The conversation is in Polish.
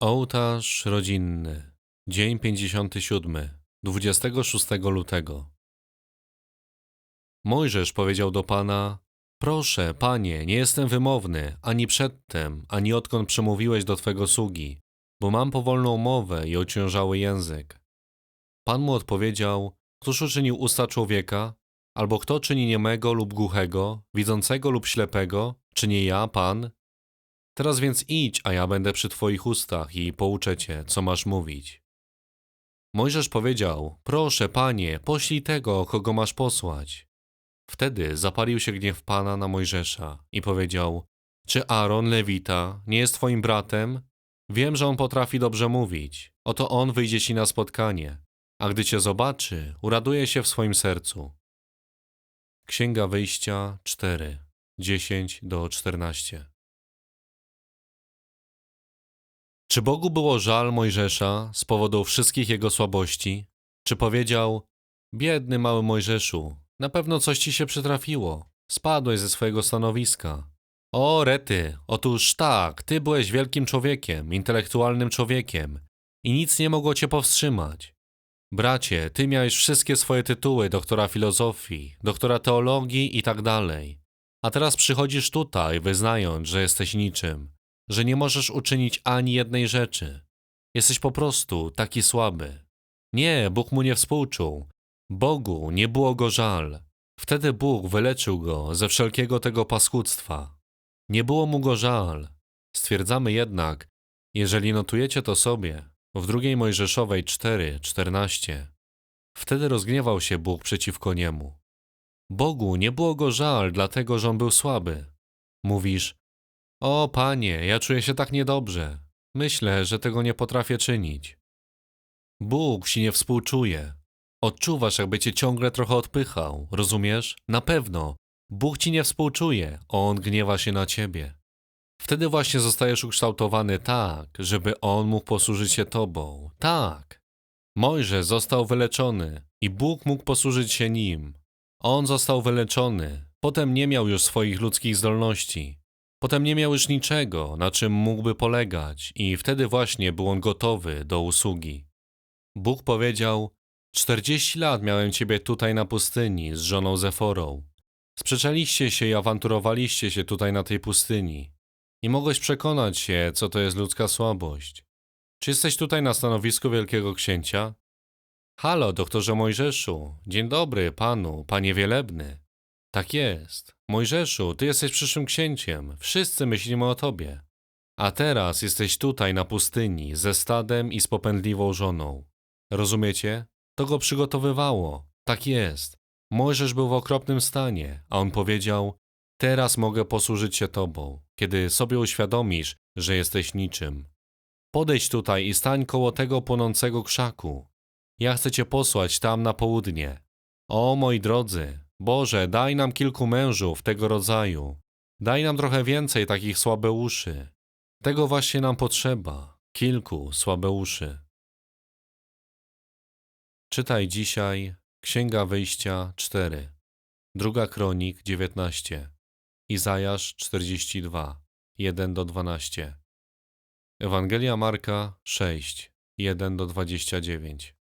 Ołtarz rodzinny. Dzień 57. 26 lutego. Mojżesz powiedział do Pana: Proszę, Panie, nie jestem wymowny ani przedtem, ani odkąd przemówiłeś do Twego sługi, bo mam powolną mowę i ociężały język. Pan mu odpowiedział: Któż uczynił usta człowieka? Albo kto czyni niemego lub głuchego, widzącego lub ślepego? Czy nie ja, Pan? Teraz więc idź, a ja będę przy Twoich ustach i pouczę Cię, co masz mówić. Mojżesz powiedział: Proszę, panie, poślij tego, kogo masz posłać. Wtedy zapalił się gniew pana na Mojżesza i powiedział: Czy Aaron, lewita, nie jest Twoim bratem? Wiem, że on potrafi dobrze mówić. Oto on wyjdzie ci na spotkanie, a gdy Cię zobaczy, uraduje się w swoim sercu. Księga Wyjścia 4, 10 do 14. Czy Bogu było żal Mojżesza z powodu wszystkich jego słabości? Czy powiedział: Biedny mały Mojżeszu, na pewno coś ci się przytrafiło. Spadłeś ze swojego stanowiska. O, Rety, otóż tak, ty byłeś wielkim człowiekiem, intelektualnym człowiekiem i nic nie mogło cię powstrzymać. Bracie, ty miałeś wszystkie swoje tytuły doktora filozofii, doktora teologii i tak dalej. A teraz przychodzisz tutaj, wyznając, że jesteś niczym, że nie możesz uczynić ani jednej rzeczy. Jesteś po prostu taki słaby. Nie, Bóg mu nie współczuł. Bogu nie było go żal. Wtedy Bóg wyleczył go ze wszelkiego tego paskudztwa. Nie było mu go żal. Stwierdzamy jednak, jeżeli notujecie to sobie, w drugiej Mojżeszowej 4, 14, wtedy rozgniewał się Bóg przeciwko niemu. Bogu nie było go żal, dlatego że on był słaby. Mówisz, o panie, ja czuję się tak niedobrze. Myślę, że tego nie potrafię czynić. Bóg ci nie współczuje. Odczuwasz, jakby cię ciągle trochę odpychał, rozumiesz? Na pewno. Bóg ci nie współczuje, On gniewa się na ciebie. Wtedy właśnie zostajesz ukształtowany tak, żeby On mógł posłużyć się tobą. Tak. Mojżesz został wyleczony i Bóg mógł posłużyć się nim. On został wyleczony, potem nie miał już swoich ludzkich zdolności. Potem nie miał już niczego, na czym mógłby polegać, i wtedy właśnie był on gotowy do usługi. Bóg powiedział: Czterdzieści lat miałem ciebie tutaj na pustyni z żoną Zeforą. Sprzeczaliście się i awanturowaliście się tutaj na tej pustyni. I mogłeś przekonać się, co to jest ludzka słabość. Czy jesteś tutaj na stanowisku wielkiego księcia? Halo, doktorze Mojżeszu. Dzień dobry, panu, panie wielebny. Tak jest. Mojżeszu, ty jesteś przyszłym księciem. Wszyscy myślimy o tobie. A teraz jesteś tutaj na pustyni ze stadem i z popędliwą żoną. Rozumiecie? To go przygotowywało. Tak jest. Mojżesz był w okropnym stanie, a on powiedział: Teraz mogę posłużyć się tobą, kiedy sobie uświadomisz, że jesteś niczym. Podejdź tutaj i stań koło tego płonącego krzaku. Ja chcę cię posłać tam na południe. O moi drodzy, Boże, daj nam kilku mężów tego rodzaju. Daj nam trochę więcej takich słabeuszy. Tego właśnie nam potrzeba. Kilku słabeuszy. Czytaj dzisiaj Księga Wyjścia 4, Druga Kronik 19, Izajasz 42, 1 do 12. Ewangelia Marka 6, 1 do 29.